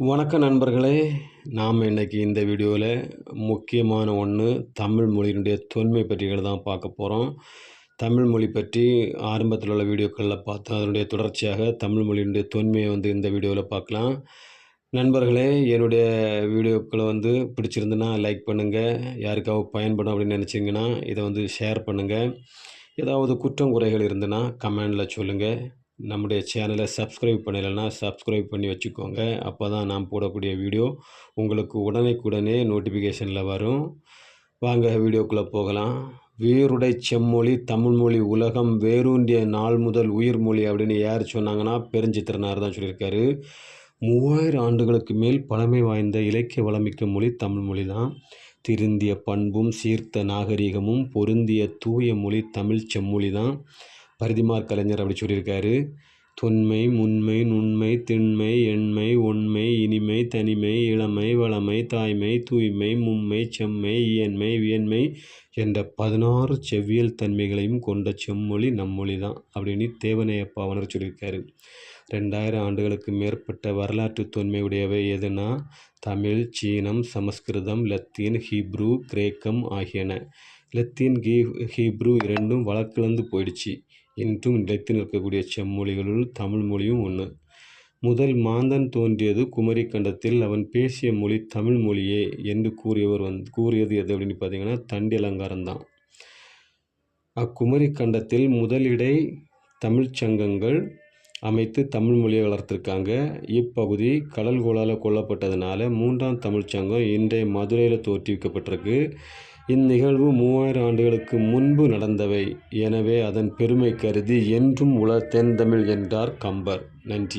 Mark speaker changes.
Speaker 1: வணக்கம் நண்பர்களே நாம் இன்றைக்கி இந்த வீடியோவில் முக்கியமான ஒன்று தமிழ் மொழியினுடைய தொன்மை பற்றிகள் தான் பார்க்க போகிறோம் தமிழ் மொழி பற்றி ஆரம்பத்தில் உள்ள வீடியோக்களில் பார்த்தோம் அதனுடைய தொடர்ச்சியாக தமிழ் மொழியினுடைய தொன்மையை வந்து இந்த வீடியோவில் பார்க்கலாம். நண்பர்களே என்னுடைய வீடியோக்களை வந்து பிடிச்சிருந்துன்னா லைக் பண்ணுங்கள் யாருக்காவது பயன்படும் அப்படின்னு நினச்சிங்கன்னா இதை வந்து ஷேர் பண்ணுங்கள் ஏதாவது குற்றம் குறைகள் இருந்துன்னா கமெண்டில் சொல்லுங்கள் நம்முடைய சேனலை சப்ஸ்கிரைப் பண்ணலைன்னா சப்ஸ்கிரைப் பண்ணி வச்சுக்கோங்க. அப்போ தான் நாம் போடக்கூடிய வீடியோ உங்களுக்கு உடனேக்குடனே நோட்டிஃபிகேஷனில் வரும். வாங்க வீடியோக்குள்ளே போகலாம். வேருடை செம்மொழி தமிழ்மொழி உலகம் வேரூன்றிய நாள் முதல் உயிர்மொழி அப்படின்னு யார் சொன்னாங்கன்னா பெருஞ்சித்திரனார் தான் சொல்லியிருக்காரு. மூவாயிரம் ஆண்டுகளுக்கு மேல் பழமை வாய்ந்த இலக்கிய வளமிக்க மொழி தமிழ்மொழி தான். திருந்திய பண்பும் சீர்த்த நாகரிகமும் பொருந்திய தூய மொழி தமிழ் செம்மொழி தான். பரிதிமார் கலைஞர் அப்படி சொல்லியிருக்காரு. தொன்மை முன்மை நுண்மை திண்மை எண்மை ஒண்மை இனிமை தனிமை இளமை வளமை தாய்மை தூய்மை மும்மை செம்மை இயன்மை வியன்மை என்ற பதினாறு செவ்வியல் தன்மைகளையும் கொண்ட செம்மொழி நம்மொழி தான் அப்படின்னு தேவனையப்பாவனர் சொல்லியிருக்காரு. ரெண்டாயிரம் ஆண்டுகளுக்கு மேற்பட்ட வரலாற்று தொன்மையுடையவை எதுனா? தமிழ் சீனம் சமஸ்கிருதம் லத்தீன் ஹீப்ரு கிரேக்கம் ஆகியன. லத்தீன் ஹீ ஹீப்ரு இரண்டும் வழக்கிழந்து போயிடுச்சு. இன்றும் நிலைத்து நிற்கக்கூடிய செம்மொழிகளுள் தமிழ் மொழியும் ஒன்று. முதல் மாந்தன் தோன்றியது குமரி கண்டத்தில் அவன் பேசிய மொழி தமிழ் மொழியே என்று கூறியவர் வந்து கூறியது எது அப்படின்னு பார்த்தீங்கன்னா தண்டி அலங்காரம்தான் அக்குமரி கண்டத்தில் முதலிடை தமிழ்ச் சங்கங்கள் அமைத்து தமிழ் மொழியை வளர்த்துருக்காங்க. இப்பகுதி கடல் கோளால் கொல்லப்பட்டதுனால மூன்றாம் தமிழ்ச்சங்கம் இன்றைய மதுரையில் தோற்றுவிக்கப்பட்டிருக்கு. இந்நிகழ்வு மூவாயிரம் ஆண்டுகளுக்கு முன்பு நடந்தவை. எனவே அதன் பெருமை கருதி என்றும் உலர் தென்தமிழ் என்றார் கம்பர். நன்றி.